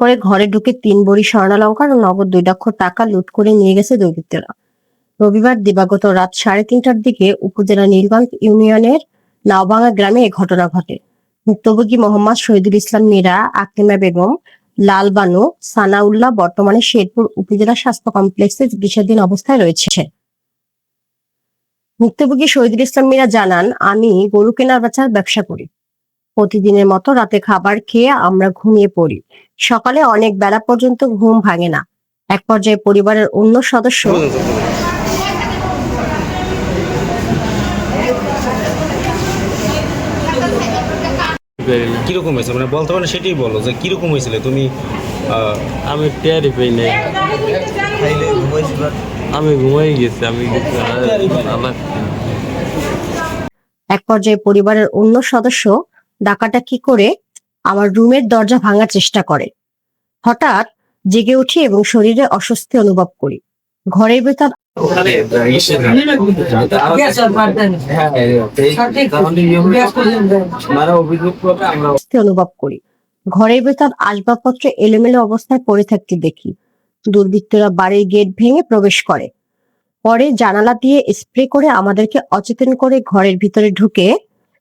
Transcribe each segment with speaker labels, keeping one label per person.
Speaker 1: করে ঘরে ঢুকে তিন বড়ি স্বর্ণালঙ্কার ও নগদ দুই লক্ষ টাকা লুট করে নিয়ে গেছে দুর্বৃত্তরা রবিবার দিবাগত রাত সাড়ে তিনটার দিকে উপজেলা নীলগঞ্জ ইউনিয়নের নাওভাঙা গ্রামে এ ঘটনা ঘটে। ভুক্তভোগী মোহাম্মদ শহীদুল ইসলাম মীরা আকলিমা বেগম লালবানু সানাউল্লাহ বর্তমানে শেরপুর উপজেলা স্বাস্থ্য কমপ্লেক্সে চিকিৎসাধীন অবস্থায় রয়েছে। ভুক্তভোগী শহীদুল ইসলাম মীরা জানান, আমি গরু কেনার বেচার ব্যবসা করি। প্রতিদিনের মতো রাতে খাবার খেয়ে আমরা ঘুমিয়ে পড়ি। সকালে অনেক বেলা পর্যন্ত ঘুম ভাঙে না। এক পর্যায়ে পরিবারের অন্য সদস্য
Speaker 2: কীরকম হয়েছে? মানে বলতে পারো সেটাই বলো যে কীরকম হয়েছিল? তুমি
Speaker 3: আমি টেয়ারি পাই নাই। আমি ঘুমাই গেছি আমি
Speaker 1: এক পর্যায়ে পরিবারের অন্য সদস্য ডাকাটাকি করে? আমার রুমের দরজা ভাঙার চেষ্টা করে। হঠাৎ জেগে উঠি এবং শরীরে অস্বস্তি অনুভব করি। ঘরের ভেতর অনুভব করি। ঘরের ভেতর আসবাবপত্র এলোমেলো অবস্থায় পড়ে থাকতে দেখি। দুর্বৃত্তরা বাড়ির গেট ভেঙে প্রবেশ করে। পরে জানালা দিয়ে স্প্রে করে আমাদেরকে অচেতন করে ঘরের ভিতরে ঢুকে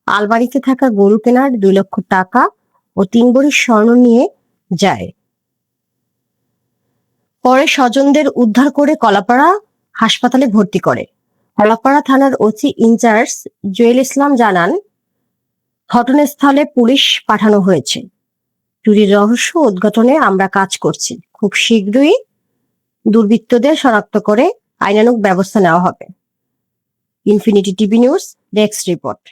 Speaker 1: আলমারিতে থাকা গরু কেনার দুই লক্ষ টাকা ও তিন ভরি স্বর্ণ নিয়ে যায়। পরে স্বজনদের উদ্ধার করে কলাপাড়া হাসপাতালে ভর্তি করে। কলাপাড়া থানার ওসি ইনচার্জ জুয়েল ইসলাম জানান, ঘটনাস্থলে পুলিশ পাঠানো হয়েছে। চুরির রহস্য উদ্ঘাটনে আমরা কাজ করছি। খুব শীঘ্রই দুর্বৃত্তদের শনাক্ত করে আইনানুগ ব্যবস্থা নেওয়া হবে। Infinity TV news desk report.